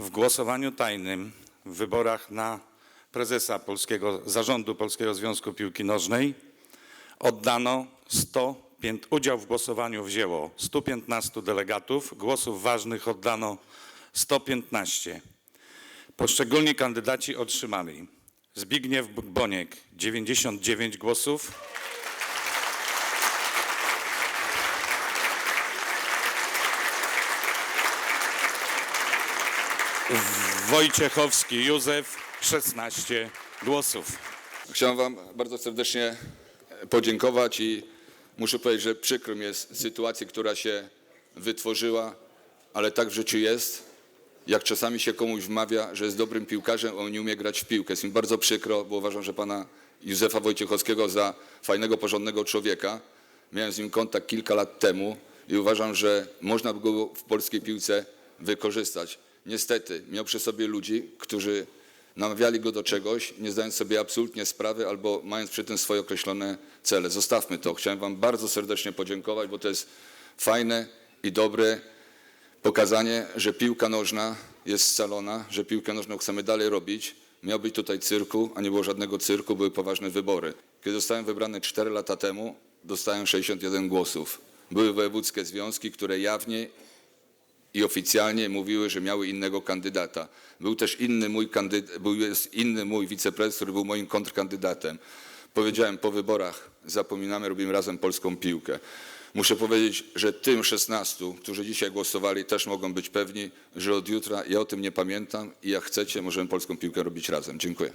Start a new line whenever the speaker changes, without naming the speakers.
w głosowaniu tajnym w wyborach na prezesa Polskiego Zarządu Polskiego Związku Piłki Nożnej oddano 100, pięt- udział w głosowaniu wzięło 115 delegatów, głosów ważnych oddano 115. Poszczególni kandydaci otrzymali Zbigniew Boniek 99 głosów, Wojciechowski Józef 16 głosów.
Chciałem Wam bardzo serdecznie podziękować i muszę powiedzieć, że przykro mi jest sytuacja, która się wytworzyła, ale tak w życiu jest. Jak czasami się komuś wmawia, że jest dobrym piłkarzem, on nie umie grać w piłkę. Jest mi bardzo przykro, bo uważam, że pana Józefa Wojciechowskiego za fajnego, porządnego człowieka. Miałem z nim kontakt kilka lat temu i uważam, że można by go w polskiej piłce wykorzystać. Niestety miał przy sobie ludzi, którzy namawiali go do czegoś, nie zdając sobie absolutnie sprawy albo mając przy tym swoje określone cele. Zostawmy to. Chciałem Wam bardzo serdecznie podziękować, bo to jest fajne i dobre pokazanie, że piłka nożna jest scalona, że piłkę nożną chcemy dalej robić. Miał być tutaj cyrku, a nie było żadnego cyrku, były poważne wybory. Kiedy zostałem wybrany 4 lata temu, dostałem 61 głosów. Były wojewódzkie związki, które jawnie i oficjalnie mówiły, że miały innego kandydata. Był też inny mój był inny mój wiceprezes, który był moim kontrkandydatem. Powiedziałem po wyborach, zapominamy, robimy razem polską piłkę. Muszę powiedzieć, że tym 16, którzy dzisiaj głosowali, też mogą być pewni, że od jutra ja o tym nie pamiętam i jak chcecie, możemy polską piłkę robić razem. Dziękuję.